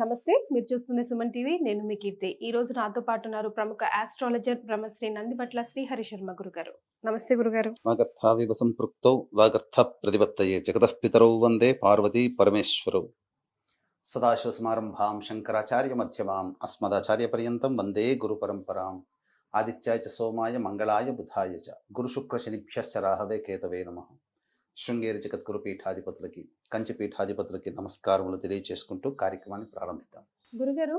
నమస్తే మీరు చూస్తున్న సుమన్ టీవీ నేను మీ కీర్తి. ఈ రోజు నాతో పాటు ఉన్నారు ప్రముఖ ఆస్ట్రాలజర్ బ్రహ్మశ్రీ నందిపట్ల శ్రీహరి శర్మ గురుగారు. నమస్తే గురుగారు. వాగర్థ వివ సంపృక్తౌ వాగర్థ ప్రతిపత్తయే జగతః పితరౌ వందే పార్వతీ పరమేశ్వరౌ. సదాశివ సమారంభాం శంకరాచార్య మధ్యమాం అస్మదాచార్య పర్యంతం వందే గురు పరంపరాం. ఆదిత్యాయ చ సోమాయ మంగళాయ బుధాయ చ. గురు శుక్ర శనిభ్యశ్చ రాహవే కేతవే నమః. శృంగేరి జగద్గురు పీఠాధిపతులకి కంచి పీఠాధిపతులకి నమస్కారములు తెలియచేసుకుంటూ కార్యక్రమాన్ని ప్రారంభిద్దాం. గురుగారు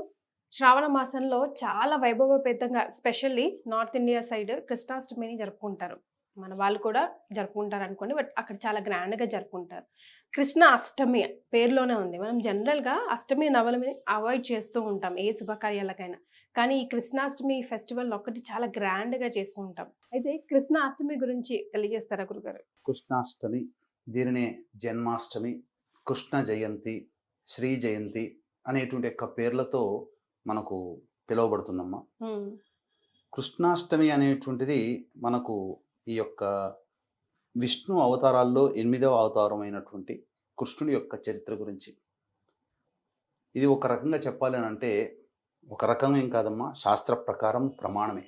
శ్రావణ మాసంలో చాలా వైభవపేతంగా స్పెషల్లీ నార్త్ ఇండియా సైడ్ కృష్ణాష్టమిని జరుపుకుంటారు. మన వాళ్ళు కూడా జరుపుకుంటారు అనుకోండి. బట్ అక్కడ చాలా గ్రాండ్గా జరుపుకుంటారు. కృష్ణ అష్టమి పేరులోనే ఉంది. మనం జనరల్గా అష్టమి నవమిని అవాయిడ్ చేస్తూ ఉంటాం. ఏ శుభకార్యాలకైనా. కానీ ఈ కృష్ణాష్టమి ఫెస్టివల్ ఒక్కటి చాలా గ్రాండ్గా చేసుకుంటాం. అయితే కృష్ణ అష్టమి గురించి తెలియజేస్తారా గురుగారు? కృష్ణాష్టమి దీనినే జన్మాష్టమి కృష్ణ జయంతి శ్రీ జయంతి అనేటువంటి యొక్క పేర్లతో మనకు పిలువబడుతుందమ్మా. కృష్ణాష్టమి అనేటువంటిది మనకు ఈ యొక్క విష్ణు అవతారాల్లో ఎనిమిదవ అవతారమైనటువంటి కృష్ణుడి యొక్క చరిత్ర గురించి ఇది ఒక రకంగా చెప్పాలి అని అంటే ఒక రకం ఏం కాదమ్మా శాస్త్ర ప్రకారం ప్రమాణమే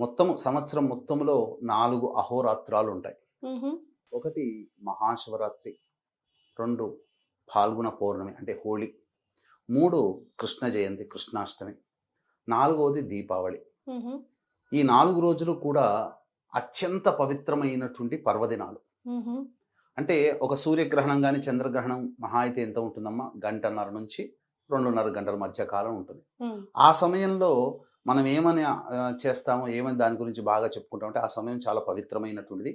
మొత్తం సంవత్సరం మొత్తంలో నాలుగు అహోరాత్రాలు ఉంటాయి. ఒకటి మహాశివరాత్రి రెండు ఫాల్గుణ పౌర్ణమి అంటే హోళీ మూడు కృష్ణ జయంతి కృష్ణాష్టమి నాలుగవది దీపావళి. ఈ నాలుగు రోజులు కూడా అత్యంత పవిత్రమైనటువంటి పర్వదినాలు. అంటే ఒక సూర్యగ్రహణం కానీ చంద్రగ్రహణం మహా అయితే ఎంత ఉంటుందమ్మా? గంటన్నర నుంచి రెండున్నర గంటల మధ్య కాలం ఉంటుంది. ఆ సమయంలో మనం ఏమని చేస్తామో ఏమని దాని గురించి బాగా చెప్పుకుంటామంటే ఆ సమయం చాలా పవిత్రమైనటువంటిది.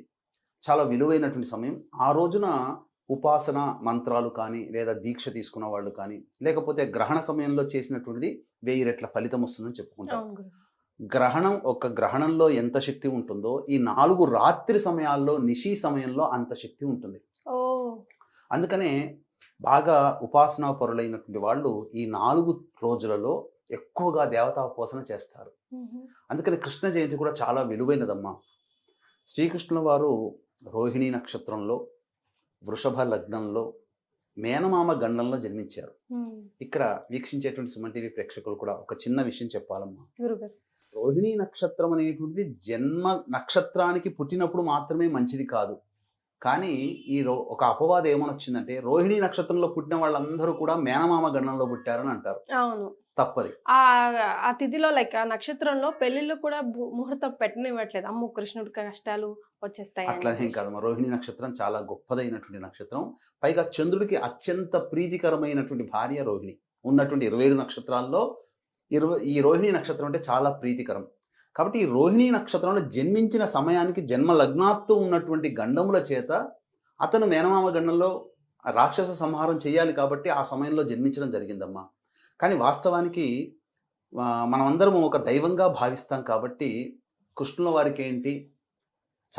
చాలా విలువైనటువంటి సమయం. ఆ రోజున ఉపాసన మంత్రాలు కానీ లేదా దీక్ష తీసుకున్న వాళ్ళు కానీ లేకపోతే గ్రహణ సమయంలో చేసినటువంటిది వెయ్యి రెట్ల ఫలితం వస్తుందని చెప్పుకుంటాం. గ్రహణం ఒక గ్రహణంలో ఎంత శక్తి ఉంటుందో ఈ నాలుగు రాత్రి సమయాల్లో నిశీ సమయంలో అంత శక్తి ఉంటుంది. అందుకనే బాగా ఉపాసనా పరులైనటువంటి వాళ్ళు ఈ నాలుగు రోజులలో ఎక్కువగా దేవతాపోసన చేస్తారు. మ్హూ. అందుకని కృష్ణ జయంతి కూడా చాలా విలువైనదమ్మా. శ్రీకృష్ణుల వారు రోహిణీ నక్షత్రంలో వృషభ లగ్నంలో మేనమామ గండంలో జన్మించారు. ఇక్కడ వీక్షించేటువంటి సుమన్ టీవీ ప్రేక్షకులు కూడా ఒక చిన్న విషయం చెప్పాలమ్మా. రోహిణీ నక్షత్రం అనేటువంటిది జన్మ నక్షత్రానికి పుట్టినప్పుడు మాత్రమే మంచిది కాదు. కానీ ఈ రో ఒక అపవాదం ఏమని వచ్చిందంటే రోహిణీ నక్షత్రంలో పుట్టిన వాళ్ళందరూ కూడా మేనమామ గణంలో పుట్టారని అంటారు. అవును. తప్పది. ఆ తిథిలో లైక్ ఆ నక్షత్రంలో పెళ్ళిళ్ళు కూడా ముహూర్తం పెట్టనివ్వట్లేదు. అమ్ము కృష్ణుడి కష్టాలు వచ్చేస్తాయి అట్లనేం. కాదమ్మా రోహిణీ నక్షత్రం చాలా గొప్పదైనటువంటి నక్షత్రం. పైగా చంద్రుడికి అత్యంత ప్రీతికరమైనటువంటి భార్య రోహిణి. ఉన్నటువంటి ఇరవై ఏడు నక్షత్రాల్లో ఇరవై ఈ రోహిణీ నక్షత్రం అంటే చాలా ప్రీతికరం. కాబట్టి ఈ రోహిణీ నక్షత్రంలో జన్మించిన సమయానికి జన్మ లగ్నాత్తు ఉన్నటువంటి గండముల చేత అతను మేనమామ గండంలో రాక్షస సంహారం చేయాలి కాబట్టి ఆ సమయంలో జన్మించడం జరిగిందమ్మా. కానీ వాస్తవానికి మనమందరం ఒక దైవంగా భావిస్తాం కాబట్టి కృష్ణుల వారికి ఏంటి?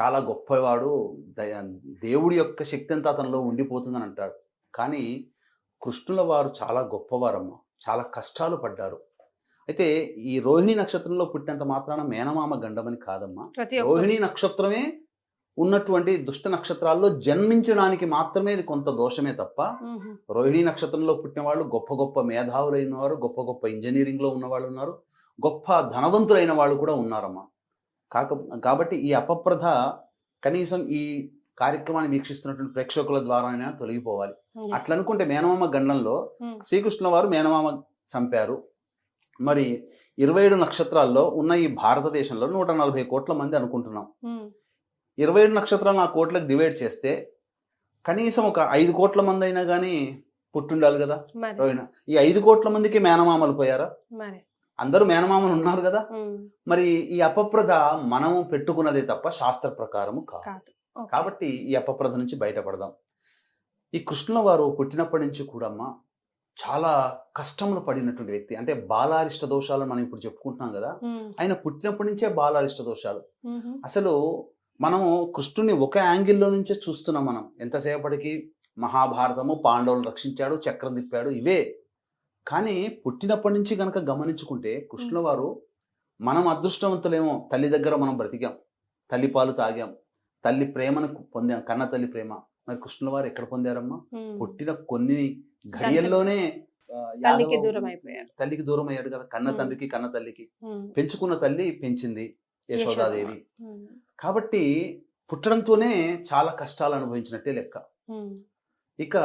చాలా గొప్పవాడు దయ- దేవుడి యొక్క శక్తి అంతా అతనిలో ఉండిపోతుందని అంటాడు. కానీ కృష్ణుల వారు చాలా గొప్పవారమ్మ. చాలా కష్టాలు పడ్డారు. అయితే ఈ రోహిణి నక్షత్రంలో పుట్టినంత మాత్రాన మేనమామ గండమని కాదమ్మా రోహిణి నక్షత్రమే ఉన్నటువంటి దుష్ట నక్షత్రాల్లో జన్మించడానికి మాత్రమే ఇది కొంత దోషమే తప్ప. రోహిణి నక్షత్రంలో పుట్టిన వాళ్ళు గొప్ప గొప్ప మేధావులైన వారు గొప్ప గొప్ప ఇంజనీరింగ్లో ఉన్న వాళ్ళు ఉన్నారు గొప్ప ధనవంతులైన వాళ్ళు కూడా ఉన్నారమ్మా కాక కాబట్టి ఈ అపప్రథ కనీసం ఈ కార్యక్రమాన్ని వీక్షిస్తున్నటువంటి ప్రేక్షకుల ద్వారానే తొలగిపోవాలి Yes. అట్లా అనుకుంటే మేనమామ గండంలో. శ్రీకృష్ణ వారు మేనమామ చంపారు మరి ఇరవై ఏడు నక్షత్రాల్లో ఉన్న ఈ భారతదేశంలో నూట నలభై కోట్ల మంది అనుకుంటున్నాం. ఇరవై ఏడు నక్షత్రాలు ఆ కోట్లకు డివైడ్ చేస్తే కనీసం ఒక ఐదు కోట్ల మంది అయినా కానీ పుట్టుండాలి కదా రోహిణ. ఈ ఐదు కోట్ల మందికి మేనమామలు పోయారా? అందరూ మేనమామలు ఉన్నారు కదా. మరి ఈ అపప్రద మనము పెట్టుకున్నదే తప్ప శాస్త్ర ప్రకారము కాదు. కాబట్టి ఈ అపప్రద నుంచి బయటపడదాం. ఈ కృష్ణుల వారు పుట్టినప్పటి నుంచి కూడా అమ్మ చాలా కష్టములు పడినటువంటి వ్యక్తి. అంటే బాలారిష్ట దోషాలు మనం ఇప్పుడు చెప్పుకుంటున్నాం కదా. ఆయన పుట్టినప్పటి నుంచే బాలారిష్ట దోషాలు. అసలు మనము కృష్ణుని ఒక యాంగిల్లో నుంచే చూస్తున్నాం మనం. ఎంతసేపటికి మహాభారతము పాండవులు రక్షించాడు చక్రం తిప్పాడు ఇవే. కానీ పుట్టినప్పటి నుంచి గనక గమనించుకుంటే కృష్ణుల వారు మనం అదృష్టవంతులేమో తల్లి దగ్గర మనం బ్రతికాం తల్లి పాలు తాగాం తల్లి ప్రేమను పొందాం కన్న తల్లి ప్రేమ. మరి కృష్ణుల వారు ఎక్కడ పొందారమ్మా మ్మ్. పుట్టిన కొన్ని ఘడియల్లోనే తల్లికి దూరం అయిపోయారు. తల్లికి దూరం అయ్యాడు కదా కన్న. తండ్రికి కన్న తల్లికి. పెంచుకున్న తల్లి పెంచింది యశోదాదేవి. కాబట్టి పుట్టడంతోనే చాలా కష్టాలు అనుభవించినట్టే లెక్క. ఇక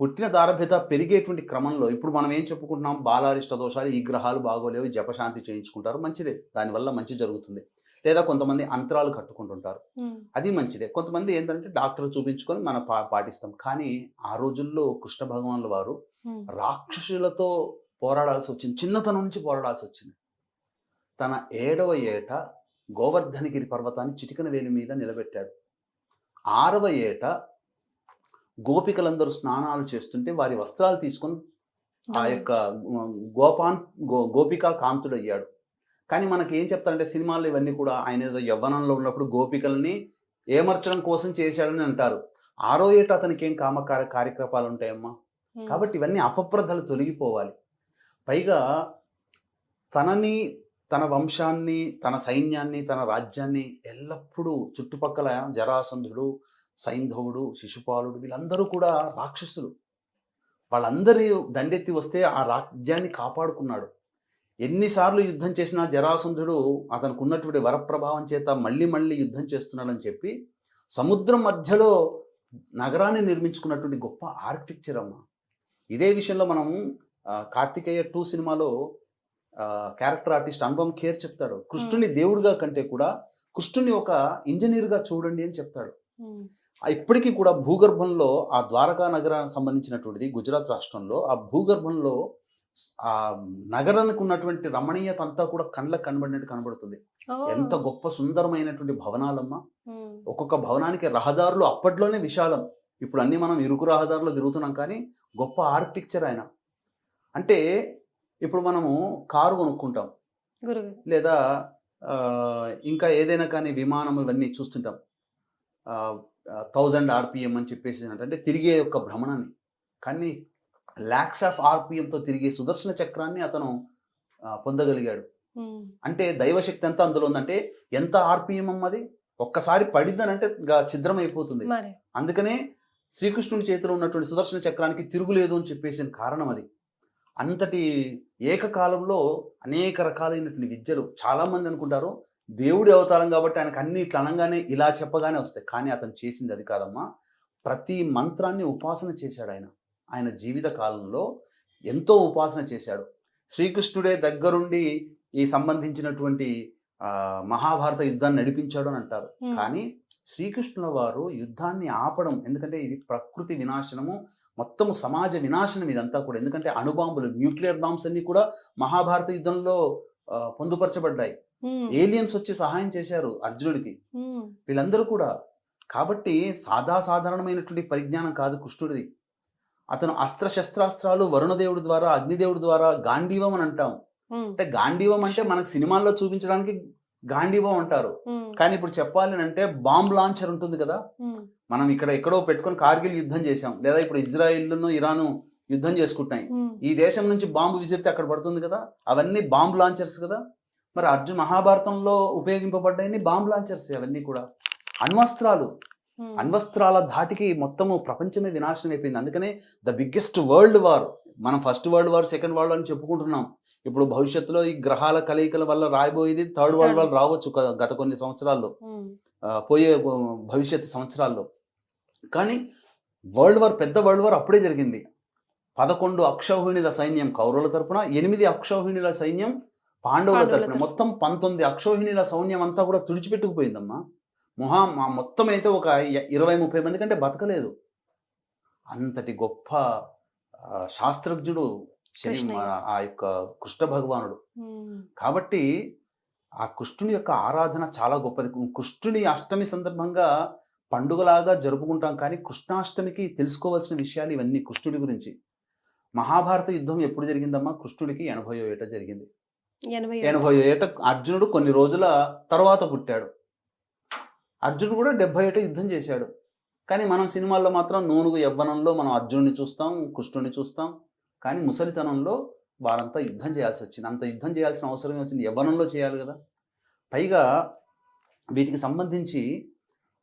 పుట్టిన దారభ్యత పెరిగేటువంటి క్రమంలో ఇప్పుడు మనం ఏం చెప్పుకుంటున్నాం బాలారిష్ట దోషాలు ఈ గ్రహాలు బాగోలేవు జపశాంతి చేయించుకుంటారు మంచిదే దానివల్ల మంచి జరుగుతుంది లేదా కొంతమంది అంతరాలు కట్టుకుంటుంటారు. అది మంచిదే. కొంతమంది ఏంటంటే డాక్టర్ చూపించుకొని మనం పా పాటిస్తాం. కానీ ఆ రోజుల్లో కృష్ణ భగవాన్ల వారు. రాక్షసులతో పోరాడాల్సి వచ్చింది. చిన్నతనం నుంచి పోరాడాల్సి వచ్చింది. తన ఏడవ ఏట గోవర్ధనగిరి పర్వతాన్ని చిటికన వేలి మీద నిలబెట్టాడు. ఆరవ ఏట గోపికలందరూ స్నానాలు చేస్తుంటే వారి వస్త్రాలు తీసుకొని ఆ యొక్క గోపాన్ గో గోపికా కాంతుడయ్యాడు. కానీ మనకి ఏం చెప్తారంటే సినిమాల్లో ఇవన్నీ కూడా ఆయన ఏదో యవ్వనంలో ఉన్నప్పుడు గోపికల్ని ఏమర్చడం కోసం చేశాడని అంటారు. ఆరో ఏట అతనికి ఏం కామకార కార్యక్రమాలు ఉంటాయమ్మా. కాబట్టి ఇవన్నీ అపప్రదలు తొలగిపోవాలి. పైగా తనని తన వంశాన్ని తన సైన్యాన్ని తన రాజ్యాన్ని ఎల్లప్పుడూ చుట్టుపక్కల జరాసంధుడు సైంధవుడు శిశుపాలుడు వీళ్ళందరూ కూడా రాక్షసులు. వాళ్ళందరి దండెత్తి వస్తే ఆ రాజ్యాన్ని కాపాడుకున్నాడు. ఎన్నిసార్లు యుద్ధం చేసినా జరాసంధుడు అతనికి ఉన్నటువంటి వరప్రభావం చేత మళ్ళీ మళ్ళీ యుద్ధం చేస్తున్నాడని చెప్పి సముద్రం మధ్యలో నగరాన్ని నిర్మించుకున్నటువంటి గొప్ప ఆర్కిటెక్చర్ అమ్మ. ఇదే విషయంలో మనం కార్తికేయ టూ సినిమాలో క్యారెక్టర్ ఆర్టిస్ట్ అనుపమ్ ఖేర్ చెప్తాడు. కృష్ణుని దేవుడిగా కంటే కూడా కృష్ణుని ఒక ఇంజనీర్గా చూడండి అని చెప్తాడు. ఇప్పటికీ కూడా భూగర్భంలో ఆ ద్వారకా నగరానికి సంబంధించినటువంటిది గుజరాత్ రాష్ట్రంలో ఆ భూగర్భంలో ఆ నగరానికి ఉన్నటువంటి రమణీయత అంతా కూడా కళ్ళకు కనబడినట్టు కనబడుతుంది. ఎంత గొప్ప సుందరమైనటువంటి భవనాలమ్మా. ఒక్కొక్క భవనానికి రహదారులు అప్పట్లోనే విశాలం. ఇప్పుడు అన్ని మనం ఇరుకు రహదారులు తిరుగుతున్నాం కానీ గొప్ప ఆర్కిటెక్చర్ ఆయన. అంటే ఇప్పుడు మనము కారు కొనుక్కుంటాం. లేదా ఇంకా ఏదైనా కానీ విమానం ఇవన్నీ చూస్తుంటాం. థౌజండ్ ఆర్పిఎం అని చెప్పేసి అంటే తిరిగే యొక్క భ్రమణాన్ని. కానీ ల్యాక్స్ ఆఫ్ ఆర్పిఎంతో తిరిగే సుదర్శన చక్రాన్ని అతను పొందగలిగాడు. అంటే దైవశక్తి ఎంత అందులో ఉందంటే ఎంత ఆర్పిఎం అమ్మది ఒక్కసారి పడిద్దనంటే ఛిద్రం అయిపోతుంది అందుకనే శ్రీకృష్ణుని చేతిలో ఉన్నటువంటి సుదర్శన చక్రానికి తిరుగులేదు అని చెప్పేసిన కారణం అది. అంతటి ఏకకాలంలో అనేక రకాలైనటువంటి విద్యలు చాలా మంది అనుకుంటారు దేవుడి అవతారం కాబట్టి ఆయనకు అన్ని ఇట్లా అనగానే ఇలా చెప్పగానే వస్తాయి. కానీ అతను చేసింది అది కాదమ్మా. ప్రతి మంత్రాన్ని ఉపాసన చేశాడు ఆయన. ఆయన జీవిత కాలంలో ఎంతో ఉపాసన చేశాడు. శ్రీకృష్ణుడే దగ్గరుండి ఈ సంబంధించినటువంటి మహాభారత యుద్ధాన్ని నడిపించాడు అని అంటారు. కానీ శ్రీకృష్ణుల వారు యుద్ధాన్ని ఆపడం ఎందుకంటే ఇది ప్రకృతి వినాశనము మొత్తము సమాజ వినాశనం ఇదంతా కూడా. ఎందుకంటే అణుబాంబులు న్యూక్లియర్ బాంబ్స్ అన్ని కూడా మహాభారత యుద్ధంలో పొందుపరచబడ్డాయి. ఏలియన్స్ వచ్చి సహాయం చేశారు అర్జునుడికి. వీళ్ళందరూ కూడా. కాబట్టి సాదా సాధారణమైనటువంటి పరిజ్ఞానం కాదు కృష్ణుడిది. అతను అస్త్ర శస్త్రాస్త్రాలు వరుణదేవుడి ద్వారా అగ్నిదేవుడి ద్వారా గాంధీవం అని అంటాం. అంటే గాంధీవం అంటే మనకు సినిమాల్లో చూపించడానికి గాంధీవం అంటారు. కానీ ఇప్పుడు చెప్పాలి అంటే బాంబ్ లాంచర్ ఉంటుంది కదా. మనం ఇక్కడ ఎక్కడో పెట్టుకొని కార్గిల్ యుద్ధం చేశాం లేదా ఇప్పుడు ఇజ్రాయిల్ను ఇరాను యుద్ధం చేసుకుంటున్నాయి. ఈ దేశం నుంచి బాంబు విసిరితే అక్కడ పడుతుంది కదా అవన్నీ బాంబ్ లాంచర్స్ కదా మరి అర్జున్ మహాభారతంలో ఉపయోగింపబడ్డాయని బాంబ్ లాంచర్స్ అవన్నీ కూడా అణ్వస్త్రాలు. అణ్వస్త్రాల ధాటికి మొత్తము ప్రపంచమే వినాశనం అయిపోయింది. అందుకనే ద బిగ్గెస్ట్ వరల్డ్ వార్ మనం first world war second world అని చెప్పుకుంటున్నాం. ఇప్పుడు భవిష్యత్తులో ఈ గ్రహాల కలయికల వల్ల రాయబోయేది థర్డ్ వరల్డ్ వార్ రావచ్చు గత కొన్ని సంవత్సరాల్లో. ఆ, పోయే ఆ, భవిష్యత్తు సంవత్సరాల్లో. కానీ వరల్డ్ వార్ పెద్ద వరల్డ్ వార్ అప్పుడే జరిగింది. పదకొండు అక్షౌహిణుల సైన్యం కౌరవుల తరపున ఎనిమిది అక్షౌహిణుల సైన్యం పాండవుల తరపున. మొత్తం పంతొమ్మిది అక్షౌహిణుల సైన్యం అంతా కూడా తుడిచిపెట్టుకుపోయిందమ్మా. మొహా మా మొత్తం అయితే ఒక ఇరవై ముప్పై మంది కంటే బతకలేదు. అంతటి గొప్ప శాస్త్రజ్ఞుడు శని ఆ యొక్క కృష్ణ భగవానుడు. కాబట్టి ఆ కృష్ణుని యొక్క ఆరాధన చాలా గొప్పది. కృష్ణుని అష్టమి సందర్భంగా పండుగలాగా జరుపుకుంటాం కానీ కృష్ణాష్టమికి తెలుసుకోవాల్సిన విషయాలు ఇవన్నీ కృష్ణుడి గురించి. మహాభారత యుద్ధం ఎప్పుడు జరిగిందమ్మా? కృష్ణుడికి ఎనభయో ఏట జరిగింది. ఎనభై ఏట అర్జునుడు కొన్ని రోజుల తర్వాత పుట్టాడు. అర్జునుడు కూడా డెబ్బై ఏటో యుద్ధం చేశాడు. కానీ మనం సినిమాల్లో మాత్రం నూనుగు యవ్వనంలో మనం అర్జునుడిని చూస్తాం కృష్ణుడిని చూస్తాం. కానీ ముసలితనంలో వారంతా యుద్ధం చేయాల్సి వచ్చింది. అంత యుద్ధం చేయాల్సిన అవసరమే వచ్చింది. యవ్వనంలో చేయాలి కదా. పైగా వీటికి సంబంధించి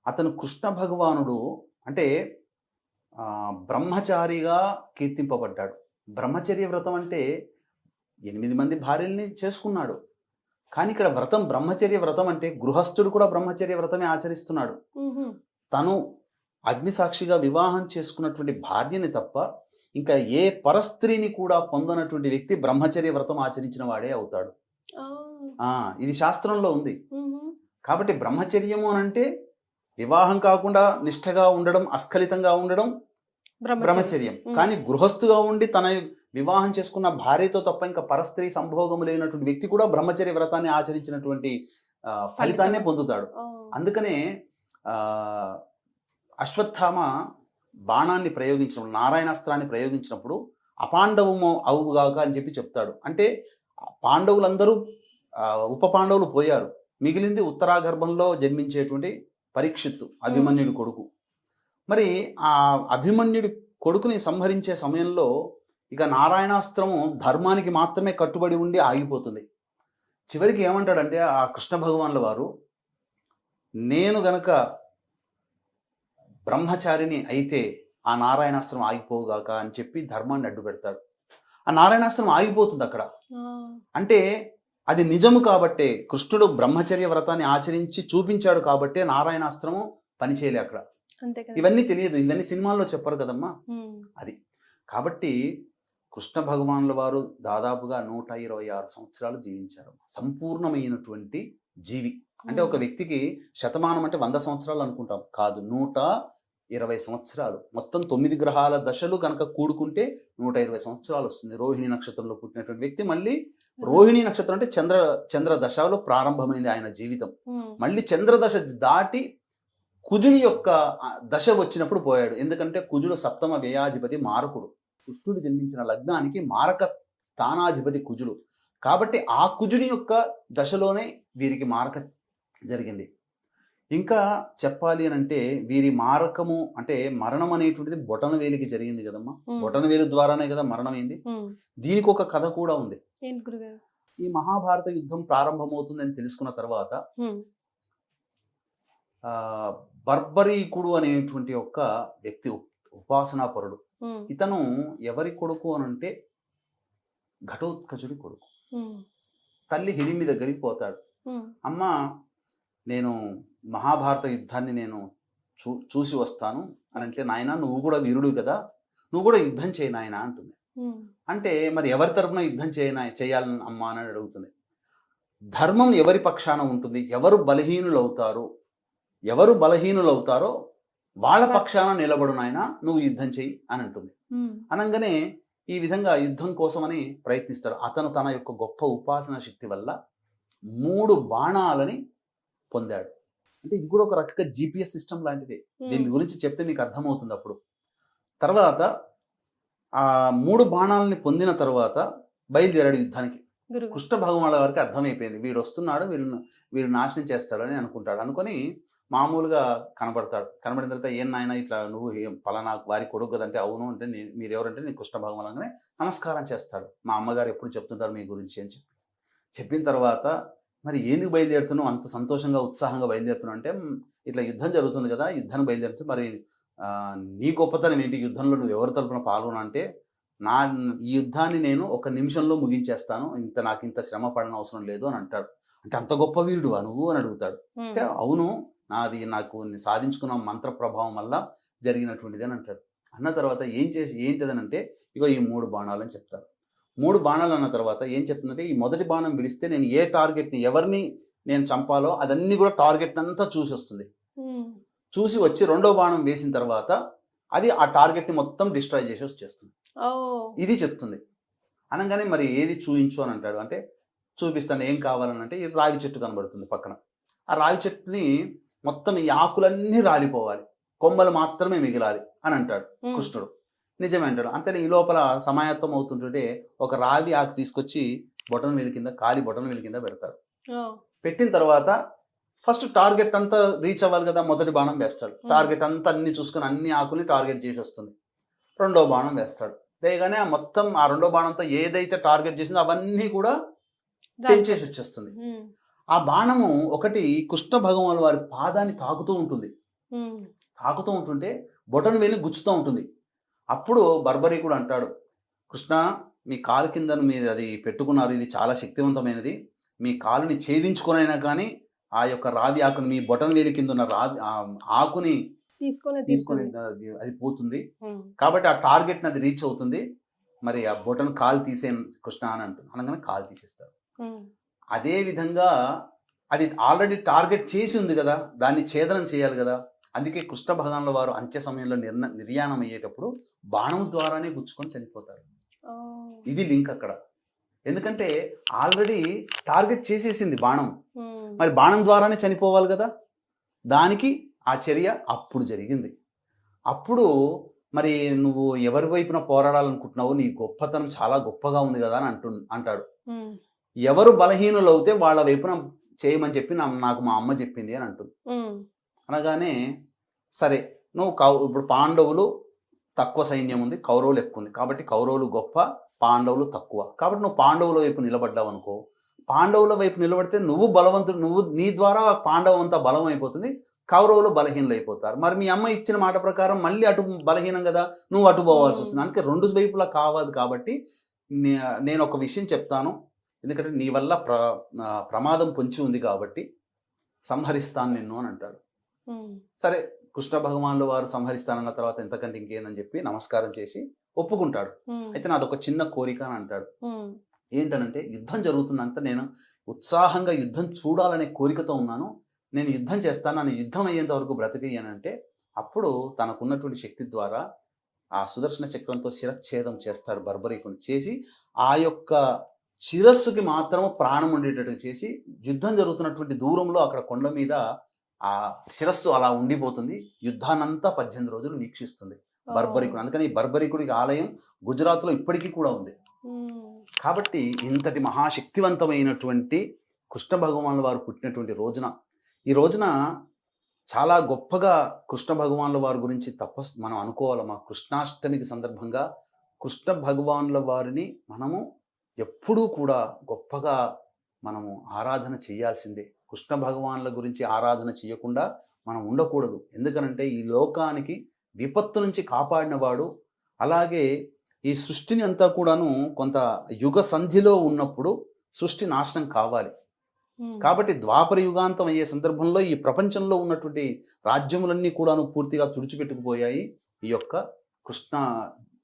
అతను కృష్ణ భగవానుడు అంటే బ్రహ్మచారిగా కీర్తింపబడ్డాడు. బ్రహ్మచర్య వ్రతం అంటే ఎనిమిది మంది భార్యల్ని చేసుకున్నాడు. కానీ ఇక్కడ వ్రతం బ్రహ్మచర్య వ్రతం అంటే గృహస్థుడు కూడా బ్రహ్మచర్య వ్రతమే ఆచరిస్తున్నాడు. తను అగ్నిసాక్షిగా వివాహం చేసుకున్నటువంటి భార్యని తప్ప ఇంకా ఏ పరస్త్రీని కూడా పొందనటువంటి వ్యక్తి బ్రహ్మచర్య వ్రతం ఆచరించిన వాడే అవుతాడు ఆ. ఇది శాస్త్రంలో ఉంది. కాబట్టి బ్రహ్మచర్యము అంటే వివాహం కాకుండా నిష్ఠగా ఉండడం అస్ఖలితంగా ఉండడం బ్రహ్మచర్యం. కానీ గృహస్థుగా ఉండి తన వివాహం చేసుకున్న భార్యతో తప్ప ఇంకా పరస్త్రీ సంభోగం లేనటువంటి వ్యక్తి కూడా బ్రహ్మచర్య వ్రతాన్ని ఆచరించినటువంటి ఫలితాన్నే ఫలితం. పొందుతాడు. అందుకనే అశ్వత్థామ బాణాన్ని ప్రయోగించినప్పుడు నారాయణాస్త్రాన్ని ప్రయోగించినప్పుడు అపాండవము అవుగాక అని చెప్పి చెప్తాడు. అంటే పాండవులందరూ ఉప పాండవులు పోయారు. మిగిలింది ఉత్తరాగర్భంలో జన్మించేటువంటి పరీక్షిత్తు అభిమన్యుడి కొడుకు. మరి ఆ అభిమన్యుడి కొడుకుని సంహరించే సమయంలో ఇక నారాయణాస్త్రము ధర్మానికి మాత్రమే కట్టుబడి ఉండి ఆగిపోతుంది. చివరికి ఏమంటాడంటే ఆ కృష్ణ భగవాన్ల వారు నేను గనక బ్రహ్మచారిని అయితే ఆ నారాయణాస్త్రం ఆగిపోగాక అని చెప్పి ధర్మాన్ని అడ్డు పెడతాడు. ఆ నారాయణాస్త్రం ఆగిపోతుంది అక్కడ. అంటే అది నిజము కాబట్టే కృష్ణుడు బ్రహ్మచర్య వ్రతాన్ని ఆచరించి చూపించాడు కాబట్టే నారాయణాస్త్రము పనిచేయలే అక్కడ. ఇవన్నీ తెలియదు. ఇవన్నీ సినిమాల్లో చెప్పరు కదమ్మా. మ్మ్. కాబట్టి కృష్ణ భగవానుల వారు దాదాపుగా నూట ఇరవై ఆరు సంవత్సరాలు జీవించారు. సంపూర్ణమైనటువంటి జీవి. అంటే ఒక వ్యక్తికి శతమానం అంటే వంద సంవత్సరాలు అనుకుంటాం. కాదు నూట ఇరవై సంవత్సరాలు. మొత్తం తొమ్మిది గ్రహాల దశలు కనుక కూడుకుంటే నూట ఇరవై సంవత్సరాలు వస్తుంది. రోహిణి నక్షత్రంలో పుట్టినటువంటి వ్యక్తి మళ్ళీ రోహిణి నక్షత్రం అంటే చంద్ర చంద్ర దశలో ప్రారంభమైంది ఆయన జీవితం. మళ్ళీ చంద్రదశ దాటి కుజుని యొక్క దశ వచ్చినప్పుడు పోయాడు. ఎందుకంటే కుజుడు సప్తమ వ్యయాధిపతి మారకుడు. కృష్ణుడు జన్మించిన లగ్నానికి మారక స్థానాధిపతి కుజుడు. కాబట్టి ఆ కుజుని యొక్క దశలోనే వీరికి మారక జరిగింది. ఇంకా చెప్పాలి అని అంటే వీరి మారకము అంటే మరణం అనేటువంటిది బొటన వేలికి జరిగింది కదమ్మా. మ్మ్. బొటన వేలు ద్వారానే కదా మరణం అయింది. దీనికి ఒక కథ కూడా ఉంది. ఈ మహాభారత యుద్ధం ప్రారంభమవుతుందని తెలుసుకున్న తర్వాత బర్బరీకుడు అనేటువంటి ఒక వ్యక్తి ఉప్- ఉపాసనాపరుడు. ఇతను ఎవరి కొడుకు అని అంటే ఘటోత్కచుడి కొడుకు. తల్లి హిడింబి దగ్గరికి పోతాడు. మ్మ్. అమ్మ నేను మహాభారత యుద్ధాన్ని నేను చూ చూసి వస్తాను అని అంటే నాయన నువ్వు కూడా వీరుడు కదా నువ్వు కూడా యుద్ధం చేయి నాయన అంటుంది. అంటే మరి ఎవరి తరపున యుద్ధం చేయన చేయాలని అమ్మ అని అడుగుతుంది. ధర్మం ఎవరి పక్షాన ఉంటుంది? ఎవరు బలహీనులు అవుతారు? ఎవరు బలహీనులు అవుతారో వాళ్ళ పక్షాన నిలబడు నాయన నువ్వు యుద్ధం చెయ్యి అని అంటుంది. అనగానే ఈ విధంగా యుద్ధం కోసమని ప్రయత్నిస్తాడు. అతను తన యొక్క గొప్ప ఉపాసన శక్తి వల్ల మూడు బాణాలని పొందాడు. అంటే ఇది కూడా ఒక రకంగా జిపిఎస్ సిస్టమ్ లాంటిదే. దీని. గురించి చెప్తే మీకు అర్థమవుతుంది అప్పుడు. తర్వాత ఆ మూడు బాణాలని పొందిన తర్వాత బయలుదేరాడు యుద్ధానికి. కృష్ణ భగవానుల వారికి అర్థమైపోయింది. వీడు వస్తున్నాడు వీడు వీడు నాశనం చేస్తాడని అనుకుంటాడు. అనుకొని మామూలుగా కనబడతాడు. కనబడిన తర్వాత ఏం నాయన ఇట్లా నువ్వు ఏం పలానా వారి కొడుకు కదంటే అవును అంటే నీ- మీరు ఎవరంటే నేను కృష్ణ భగవాన్ అనగానే నమస్కారం చేస్తాడు. మా అమ్మగారు ఎప్పుడు చెప్తుంటారు మీ గురించి అని చెప్పి. చెప్పిన తర్వాత మరి ఎందుకు బయలుదేరుతున్నావు? అంత సంతోషంగా ఉత్సాహంగా బయలుదేరుతున్నావు? అంటే "మ్, ఇట్లా యుద్ధం జరుగుతుంది కదా యుద్ధానికి బయలుదేరుతూ మరి నీ గొప్పతనం ఏంటి? యుద్ధంలో నువ్వు ఎవరి తరపున పాల్గొన అంటే నా ఈ యుద్ధాన్ని నేను ఒక నిమిషంలో ముగించేస్తాను. ఇంత నాకు ఇంత శ్రమ పడన అవసరం లేదు అని అంటాడు. అంటే అంత గొప్ప వీరుడువా నువ్వు? అని అడుగుతాడు. అంటే అవును నాది నాకు నేను సాధించుకున్న మంత్ర ప్రభావం వల్ల జరిగినటువంటిది అని అంటాడు. అన్న తర్వాత ఏం చేసి ఏంటిదని అంటే ఇగో ఈ మూడు బాణాలు అని చెప్తారు. మూడు బాణాలు అన్న తర్వాత ఏం చెప్తుందంటే ఈ మొదటి బాణం విడిస్తే నేను ఏ టార్గెట్ని ఎవరిని నేను చంపాలో అదన్నీ కూడా టార్గెట్ అంతా చూసి వస్తుంది. చూసి వచ్చి రెండో బాణం వేసిన తర్వాత అది ఆ టార్గెట్ని మొత్తం డిస్ట్రాయ్ చేసి వచ్చేస్తుంది. ఇది చెప్తుంది. అనగానే మరి ఏది చూయించు అని అంటాడు. అంటే చూపిస్తాను ఏం కావాలని అంటే ఈ రావి చెట్టు కనబడుతుంది పక్కన. ఆ రావి చెట్టుని మొత్తం ఈ ఆకులన్నీ రాలిపోవాలి. కొమ్మలు మాత్రమే మిగిలాలి అని అంటాడు. కృష్ణుడు. నిజమే అంటాడు. అంతే ఈ లోపల సమాయత్తం అవుతుంటుంటే ఒక రావి ఆకు తీసుకొచ్చి బొటన వేలి కింద కాలి బొటన వేలి కింద పెడతాడు. పెట్టిన తర్వాత ఫస్ట్ టార్గెట్ అంతా రీచ్ అవ్వాలి కదా మొదటి బాణం వేస్తాడు. టార్గెట్ అంతా అన్ని చూసుకుని అన్ని ఆకుల్ని టార్గెట్ చేసి వస్తుంది. రెండో బాణం వేస్తాడు. వేయగానే ఆ మొత్తం ఆ రెండో బాణంతో ఏదైతే టార్గెట్ చేసిందో అవన్నీ కూడా పెంచేసి వచ్చేస్తుంది. ఆ బాణము ఒకటి కృష్ణ భగవాన్ వారి పాదాన్ని తాకుతూ ఉంటుంది. తాకుతూ ఉంటుంటే బొటన్ వెళ్ళి గుచ్చుతూ ఉంటుంది. అప్పుడు బర్బరీ కూడా అంటాడు కృష్ణ మీ కాలు కింద మీరు అది పెట్టుకున్నారు. ఇది చాలా శక్తివంతమైనది. మీ కాలుని ఛేదించుకునైనా కానీ ఆ యొక్క రావి ఆకుని మీ బొటన్ వేలి కింద ఉన్న రావి ఆ ఆకుని తీసుకొని అది- పోతుంది. కాబట్టి ఆ టార్గెట్ అది రీచ్ అవుతుంది. మరి ఆ బొటన్ కాలు తీసే కృష్ణ అని అంటుంది అనగానే కాలు తీసేస్తారు. ఉమ్, అదే విధంగా అది ఆల్రెడీ టార్గెట్ చేసి ఉంది కదా దాన్ని ఛేదనం చేయాలి కదా. అందుకే కృష్ణ భగవాన్ల వారు అంత్య సమయంలో నిర్ణ నిర్యాణం అయ్యేటప్పుడు బాణం ద్వారానే గుచ్చుకొని చనిపోతారు. ఇది లింక్ అక్కడ. ఎందుకంటే ఆల్రెడీ టార్గెట్ చేసేసింది బాణం. మరి బాణం ద్వారానే చనిపోవాలి కదా. దానికి ఆ చర్య అప్పుడు జరిగింది. అప్పుడు మరి నువ్వు ఎవరి వైపున పోరాడాలనుకుంటున్నావు నీ గొప్పతనం చాలా గొప్పగా ఉంది కదా అని అంటు అంటాడు. ఎవరు బలహీనులు అవుతే వాళ్ళ వైపున చేయమని చెప్పి నాకు మా అమ్మ చెప్పింది అని అంటుంది. అనగానే సరే నువ్వు కౌ ఇప్పుడు పాండవులు తక్కువ సైన్యం ఉంది కౌరవులు ఎక్కువ ఉంది. కాబట్టి కౌరవులు గొప్ప పాండవులు తక్కువ. కాబట్టి నువ్వు పాండవుల వైపు నిలబడ్డావు అనుకో. పాండవుల వైపు నిలబడితే నువ్వు బలవంతుడు నువ్వు నీ ద్వారా పాండవం అంతా బలం అయిపోతుంది కౌరవులు బలహీనలు అయిపోతారు. మరి మీ అమ్మ ఇచ్చిన మాట ప్రకారం మళ్ళీ అటు బలహీనం కదా నువ్వు అటు పోవాల్సి వస్తుంది. అందుకే రెండు వైపులా కావాలి కాబట్టి నేను ఒక విషయం చెప్తాను. ఎందుకంటే నీ వల్ల ప్ర ప్రమాదం పొంచి ఉంది కాబట్టి సంహరిస్తాను నిన్ను అని అంటాడు. సరే కృష్ణ భగవాన్లు వారు సంహరిస్తానన్న తర్వాత ఎంతకంటే ఇంకేందని చెప్పి నమస్కారం చేసి ఒప్పుకుంటాడు. అయితే నాదొక చిన్న కోరిక అని అంటాడు. ఏంటనంటే యుద్ధం జరుగుతుందంతా నేను ఉత్సాహంగా యుద్ధం చూడాలనే కోరికతో ఉన్నాను. నేను యుద్ధం చేస్తాను నన్ను యుద్ధం అయ్యేంత వరకు బ్రతికేయనంటే అప్పుడు తనకున్నటువంటి శక్తి ద్వారా ఆ సుదర్శన చక్రంతో శిరచ్ఛేదం చేస్తాడు బర్బరీకుని. చేసి ఆ యొక్క శిరస్సుకి మాత్రం ప్రాణం ఉండేటట్టు చేసి యుద్ధం జరుగుతున్నటువంటి దూరంలో అక్కడ కొండ మీద ఆ శిరస్సు అలా ఉండిపోతుంది. యుద్ధానంతా పద్దెనిమిది రోజులు వీక్షిస్తుంది బర్బరికుడు. అందుకని ఈ బర్బరికుడికి ఆలయం గుజరాత్లో ఇప్పటికీ కూడా ఉంది. కాబట్టి ఇంతటి మహాశక్తివంతమైనటువంటి కృష్ణ భగవాన్ల వారు పుట్టినటువంటి రోజున ఈ రోజున చాలా గొప్పగా కృష్ణ భగవాన్ల వారి గురించి తపస్ మనం అనుకోవాలి మా కృష్ణాష్టమికి సందర్భంగా కృష్ణ భగవాన్ల వారిని మనము ఎప్పుడూ కూడా గొప్పగా మనము ఆరాధన చేయాల్సిందే. కృష్ణ భగవాన్ల గురించి ఆరాధన చేయకుండా మనం ఉండకూడదు. ఎందుకనంటే ఈ లోకానికి విపత్తు నుంచి కాపాడినవాడు. అలాగే ఈ సృష్టిని అంతా కూడాను కొంత యుగ సంధిలో ఉన్నప్పుడు సృష్టి నాశనం కావాలి. కాబట్టి ద్వాపర యుగాంతం అయ్యే సందర్భంలో ఈ ప్రపంచంలో ఉన్నటువంటి రాజ్యములన్నీ కూడాను పూర్తిగా తుడిచిపెట్టుకుపోయాయి ఈ యొక్క కృష్ణ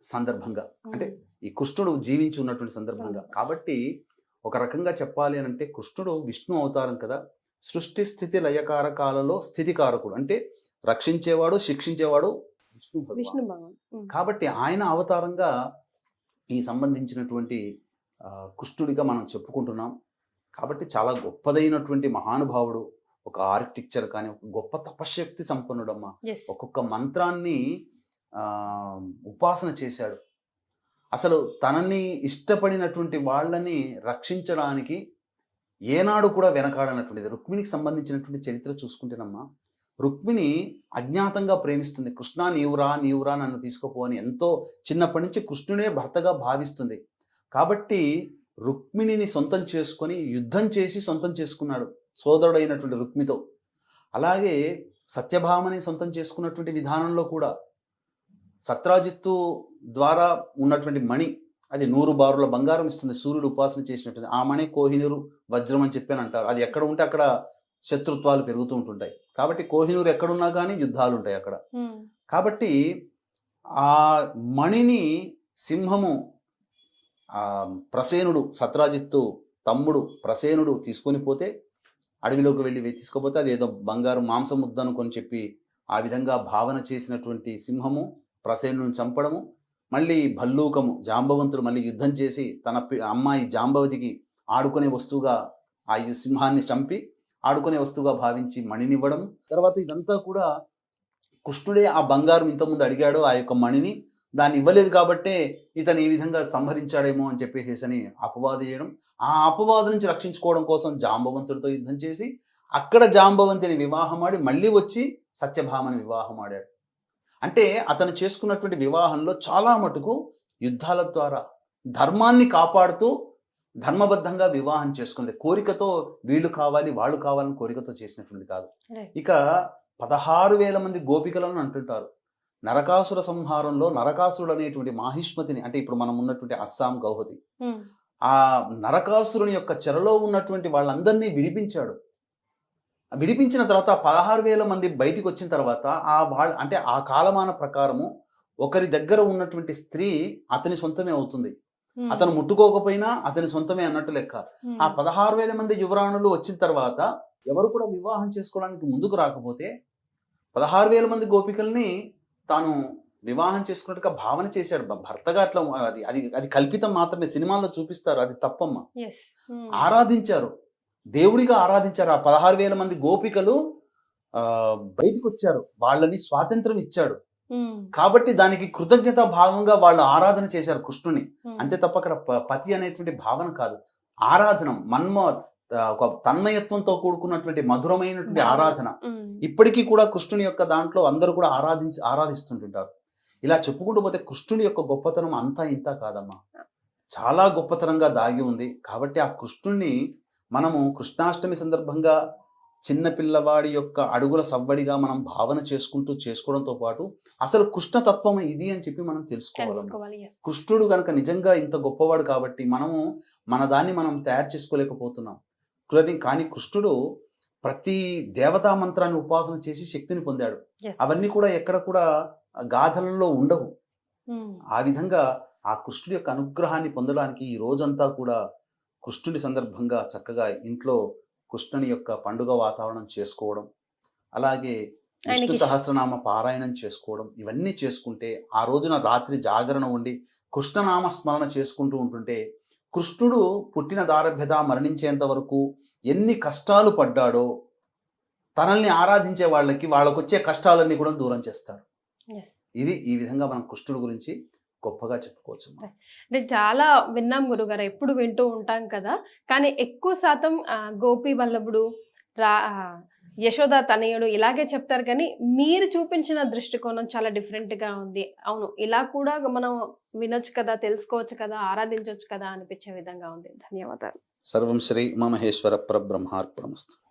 సందర్భంగా. అంటే ఈ కృష్ణుడు జీవించి ఉన్నటువంటి సందర్భంగా. కాబట్టి ఒక రకంగా చెప్పాలి అని అంటే కృష్ణుడు విష్ణు అవతారం కదా. సృష్టి స్థితి లయకారకాలలో స్థితికారకుడు. అంటే రక్షించేవాడు శిక్షించేవాడు విష్ణు భగవాన్. కాబట్టి ఆయన అవతారంగా ఈ సంబంధించినటువంటి కృష్ణుడిగా మనం చెప్పుకుంటున్నాం. కాబట్టి చాలా గొప్పదైనటువంటి మహానుభావుడు ఒక ఆర్కిటెక్చర్ కానీ ఒక గొప్ప తపశక్తి సంపన్నుడమ్మా. ఒక్కొక్క మంత్రాన్ని ఆ, ఉపాసన చేశాడు. అసలు తనని ఇష్టపడినటువంటి వాళ్ళని రక్షించడానికి ఏనాడు కూడా వెనకాడనటువంటిది. రుక్మిణికి సంబంధించినటువంటి చరిత్ర చూసుకుంటేనమ్మా రుక్మిణి అజ్ఞాతంగా ప్రేమిస్తుంది. కృష్ణ నీవురా నీవురా నన్ను తీసుకుపో అని ఎంతో చిన్నప్పటి నుంచి కృష్ణుడే భర్తగా భావిస్తుంది. కాబట్టి రుక్మిణిని సొంతం చేసుకొని యుద్ధం చేసి సొంతం చేసుకున్నాడు సోదరుడైనటువంటి రుక్మితో. అలాగే సత్యభామని సొంతం చేసుకున్నటువంటి విధానంలో కూడా సత్రాజిత్తు ద్వారా ఉన్నటువంటి మణి అది నూరు బారుల బంగారం ఇస్తుంది. సూర్యుడు ఉపాసన చేసినట్టుంది. ఆ మణి కోహినూరు వజ్రం అని చెప్పి అని అంటారు. అది ఎక్కడ ఉంటే అక్కడ శత్రుత్వాలు పెరుగుతూ ఉంటుంటాయి. కాబట్టి కోహినూరు ఎక్కడున్నా కానీ యుద్ధాలు ఉంటాయి అక్కడ. కాబట్టి ఆ మణిని సింహము ఆ ప్రసేనుడు సత్రాజిత్తు తమ్ముడు ప్రసేనుడు తీసుకొని పోతే అడవిలోకి వెళ్ళి తీసుకుపోతే అది ఏదో బంగారు మాంసం ముద్ద అనుకొని చెప్పి ఆ విధంగా భావన చేసినటువంటి సింహము ప్రసేనుని చంపడము మళ్ళీ భల్లూకము జాంబవంతుడు మళ్ళీ యుద్ధం చేసి తన పి- అమ్మాయి జాంబవతికి ఆడుకునే వస్తువుగా ఆ సింహాన్ని చంపి ఆడుకునే వస్తువుగా భావించి మణినివ్వడం తర్వాత ఇదంతా కూడా కృష్ణుడే ఆ బంగారం ఇంతకుముందు అడిగాడు ఆ యొక్క మణిని దాన్ని ఇవ్వలేదు కాబట్టే ఇతను ఈ విధంగా సంహరించాడేమో అని చెప్పేసి అని అపవాదు చేయడం. ఆ అపవాదు నుంచి రక్షించుకోవడం కోసం జాంబవంతుడితో యుద్ధం చేసి అక్కడ జాంబవంతిని వివాహం ఆడి మళ్ళీ వచ్చి సత్యభామని వివాహం ఆడాడు. అంటే అతను చేసుకున్నటువంటి వివాహంలో చాలా మటుకు యుద్ధాల ద్వారా ధర్మాన్ని కాపాడుతూ ధర్మబద్ధంగా వివాహం చేసుకుంది. కోరికతో వీళ్ళు కావాలి వాళ్ళు కావాలని కోరికతో చేసినటువంటిది కాదు. ఇక పదహారు వేల మంది గోపికలను అంటుంటారు. నరకాసుర సంహారంలో నరకాసురుడు అనేటువంటి మాహిష్మతిని అంటే ఇప్పుడు మనం ఉన్నటువంటి అస్సాం గౌహతి ఉమ్, ఆ నరకాసురుని యొక్క చెరలో ఉన్నటువంటి వాళ్ళందరినీ విడిపించాడు. విడిపించిన తర్వాత పదహారు వేల మంది బయటికి వచ్చిన తర్వాత ఆ వాళ్ళ అంటే ఆ కాలమాన ప్రకారము ఒకరి దగ్గర ఉన్నటువంటి స్త్రీ అతని సొంతమే అవుతుంది. అతను ముట్టుకోకపోయినా అతని సొంతమే అన్నట్టు లెక్క. ఆ పదహారు వేల మంది యువరాణులు వచ్చిన తర్వాత ఎవరు కూడా వివాహం చేసుకోవడానికి ముందుకు రాకపోతే పదహారు వేల మంది గోపికల్ని తాను వివాహం చేసుకున్నట్టుగా భావన చేశాడు. భర్తగా అట్లా అది అది అది కల్పితం మాత్రమే సినిమాల్లో చూపిస్తారు. అది తప్పమ్మ. ఆరాధించారు. దేవుడిగా ఆరాధించారు. ఆ పదహారు వేల మంది గోపికలు ఆ బయటికి వచ్చారు. వాళ్ళని స్వాతంత్రం ఇచ్చాడు. కాబట్టి దానికి కృతజ్ఞత భావంగా వాళ్ళు ఆరాధన చేశారు కృష్ణుని. అంతే తప్ప అక్కడ పతి అనేటువంటి భావన కాదు. ఆరాధన మన్మ ఒక తన్మయత్వంతో కూడుకున్నటువంటి మధురమైనటువంటి. ఆరాధన. ఇప్పటికీ కూడా కృష్ణుని యొక్క దాంట్లో అందరూ కూడా ఆరాధించి ఆరాధిస్తుంటుంటారు. ఇలా చెప్పుకుంటూ పోతే కృష్ణుని యొక్క గొప్పతనం అంతా ఇంత కాదమ్మా. చాలా గొప్పతనంగా దాగి ఉంది. కాబట్టి ఆ కృష్ణుణ్ణి మనము కృష్ణాష్టమి సందర్భంగా చిన్న పిల్లవాడి యొక్క అడుగుల సవ్వడిగా మనం భావన చేసుకుంటూ చేసుకోవడంతో పాటు అసలు కృష్ణ తత్వం ఇది అని చెప్పి మనం తెలుసుకోవాలి. కృష్ణుడు గనక నిజంగా ఇంత గొప్పవాడు కాబట్టి మనము మన దాన్ని మనం తయారు చేసుకోలేకపోతున్నాం. కానీ కృష్ణుడు ప్రతి దేవతా మంత్రాన్ని ఉపాసన చేసి శక్తిని పొందాడు. అవన్నీ కూడా ఎక్కడ కూడా గాథలలో ఉండవు. ఉమ్, ఆ విధంగా ఆ కృష్ణుడి యొక్క అనుగ్రహాన్ని పొందడానికి ఈ రోజంతా కూడా కృష్ణుడి సందర్భంగా చక్కగా ఇంట్లో కృష్ణుని యొక్క పండుగ వాతావరణం చేసుకోవడం అలాగే విష్ణు సహస్రనామ పారాయణం చేసుకోవడం ఇవన్నీ చేసుకుంటే ఆ రోజున రాత్రి జాగరణ ఉండి కృష్ణనామ స్మరణ చేసుకుంటూ ఉంటుంటే కృష్ణుడు పుట్టిన దారభ్యత మరణించేంత వరకు ఎన్ని కష్టాలు పడ్డాడో తనల్ని ఆరాధించే వాళ్ళకి వాళ్ళకు వచ్చే కష్టాలన్నీ కూడా దూరం చేస్తాడు yes. ఇది ఈ విధంగా మనం కృష్ణుడి గురించి గొప్పగా చెప్పుకోవచ్చు. అంటే చాలా విన్నాం గురుగారు ఎప్పుడు వింటూ ఉంటాం కదా. కానీ ఎక్కువ శాతం గోపి వల్లభుడు రా యశోద తనయుడు ఇలాగే చెప్తారు కానీ మీరు చూపించిన దృష్టికోణం చాలా different గా ఉంది. అవును ఇలా కూడా మనం వినొచ్చు కదా తెలుసుకోవచ్చు కదా ఆరాధించవచ్చు కదా అనిపించే విధంగా ఉంది. ధన్యవాదాలు. సర్వం శ్రీ ఉమామహేశ్వర పరబ్రహ్మార్పణమస్తు.